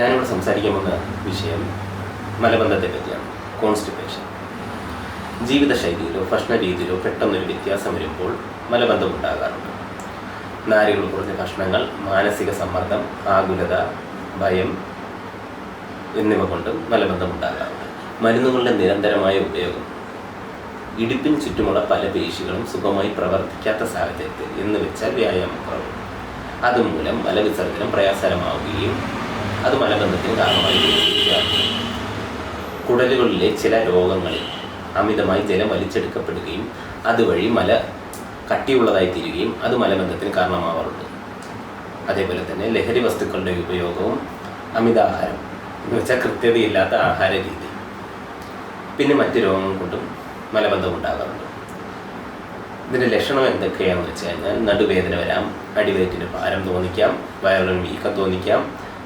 ഞാനിവിടെ സംസാരിക്കാൻ വന്ന വിഷയം മലബന്ധത്തെ പറ്റിയാണ് കോൺസ്റ്റിപ്പേഷൻ ജീവിതശൈലിയിലോ ഭക്ഷണ രീതിയിലോ പെട്ടെന്നൊരു വ്യത്യാസം വരുമ്പോൾ മലബന്ധം ഉണ്ടാകാറുണ്ട് നാരുകൾ കുറഞ്ഞ ഭക്ഷണങ്ങൾ മാനസിക സമ്മർദ്ദം ആകുലത ഭയം എന്നിവ കൊണ്ടും മലബന്ധം ഉണ്ടാകാറുണ്ട് മരുന്നുകളുടെ നിരന്തരമായ ഉപയോഗം ഇടുപ്പിന് ചുറ്റുമുള്ള പല പേശികളും സുഖമായി പ്രവർത്തിക്കാത്ത സാഹചര്യത്തിൽ എന്ന് വെച്ചാൽ വ്യായാമക്കുറവ്. അതുമൂലം മലവിസർജനം പ്രയാസകരമാവുകയും അത് മലബന്ധത്തിന് കാരണമായി കുടലുകളിലെ ചില രോഗങ്ങളിൽ അമിതമായി ജലം വലിച്ചെടുക്കപ്പെടുകയും അതുവഴി മല കട്ടിയുള്ളതായി തീരുകയും അത് മലബന്ധത്തിന് കാരണമാവാറുണ്ട്. അതേപോലെ തന്നെ ലഹരി വസ്തുക്കളുടെ ഉപയോഗവും അമിതാഹാരം എന്ന് വെച്ചാൽ കൃത്യതയില്ലാത്ത ആഹാര രീതി. പിന്നെ മറ്റ് രോഗങ്ങൾ കൊണ്ടും മലബന്ധം ഉണ്ടാകാറുണ്ട്. ഇതിന്റെ ലക്ഷണം എന്തൊക്കെയാണെന്ന് വെച്ച് കഴിഞ്ഞാൽ നടുവേദന വരാം അടിവയറ്റിന് ഭാരം തോന്നിക്കാം വയറിന് വീക്കം തോന്നിക്കാം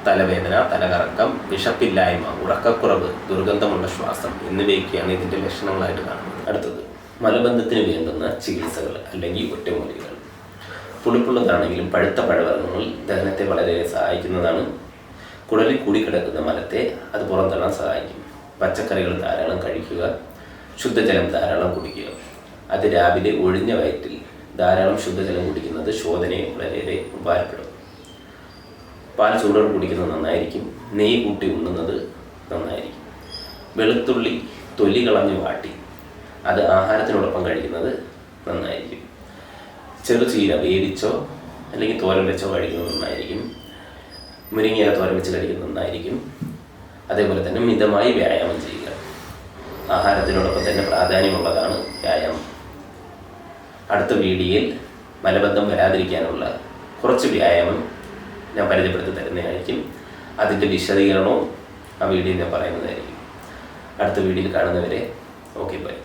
തലവേദന തലകറക്കം വിശപ്പില്ലായ്മ ഉറക്കക്കുറവ് ദുർഗന്ധമുള്ള ശ്വാസം എന്നിവയൊക്കെയാണ് ഇതിന്റെ ലക്ഷണങ്ങളായിട്ട് കാണുന്നത്. അടുത്തത് മലബന്ധത്തിന് വേണ്ടുന്ന ചികിത്സകൾ അല്ലെങ്കിൽ ഒറ്റമൂലികൾ. പുളിപ്പുള്ളതാണെങ്കിലും പഴുത്ത പഴവർഗങ്ങൾ ദഹനത്തെ വളരെ സഹായിക്കുന്നതാണ്. കുടലിൽ കൂടി കിടക്കുന്ന മലത്തെ അത് പുറന്തള്ളാൻ സഹായിക്കും. പച്ചക്കറികൾ ധാരാളം കഴിക്കുക ശുദ്ധജലം ധാരാളം കുടിക്കുക. അത് രാവിലെ ഒഴിഞ്ഞ വയറ്റിൽ ധാരാളം ശുദ്ധജലം കുടിക്കുന്നത് ശോധനയെ വളരെയേറെ ഉപകാരപ്പെടും. പാൽ ചൂടോടെ കുടിക്കുന്നത് നന്നായിരിക്കും. നെയ്യ് കൂട്ടി ഉണ്ണുന്നത് നന്നായിരിക്കും. വെളുത്തുള്ളി തൊലി കളഞ്ഞ് വാട്ടി. അത് ആഹാരത്തിനോടൊപ്പം കഴിക്കുന്നത് നന്നായിരിക്കും. ചെറുചീര വേവിച്ചോ അല്ലെങ്കിൽ തോരൻ വെച്ചോ കഴിക്കുന്നത് നന്നായിരിക്കും. മുരിങ്ങയില തോരൻ വെച്ച് കഴിക്കുന്നത് നന്നായിരിക്കും. അതേപോലെ തന്നെ മിതമായി വ്യായാമം ചെയ്യുക. ആഹാരത്തിനോടൊപ്പം തന്നെ പ്രാധാന്യമുള്ളതാണ് വ്യായാമം. അടുത്ത വീഡിയോയിൽ മലബന്ധം വരാതിരിക്കാനുള്ള കുറച്ച് വ്യായാമം ഞാൻ പരിചയപ്പെടുത്തി തരുന്നതായിരിക്കും. അതിന്റെ വിശദീകരണവും ആ വീഡിയോയിൽ ഞാൻ പറയുന്നതായിരിക്കും. അടുത്ത വീഡിയോയിൽ കാണുന്നവരെ ഓക്കെ ബൈ.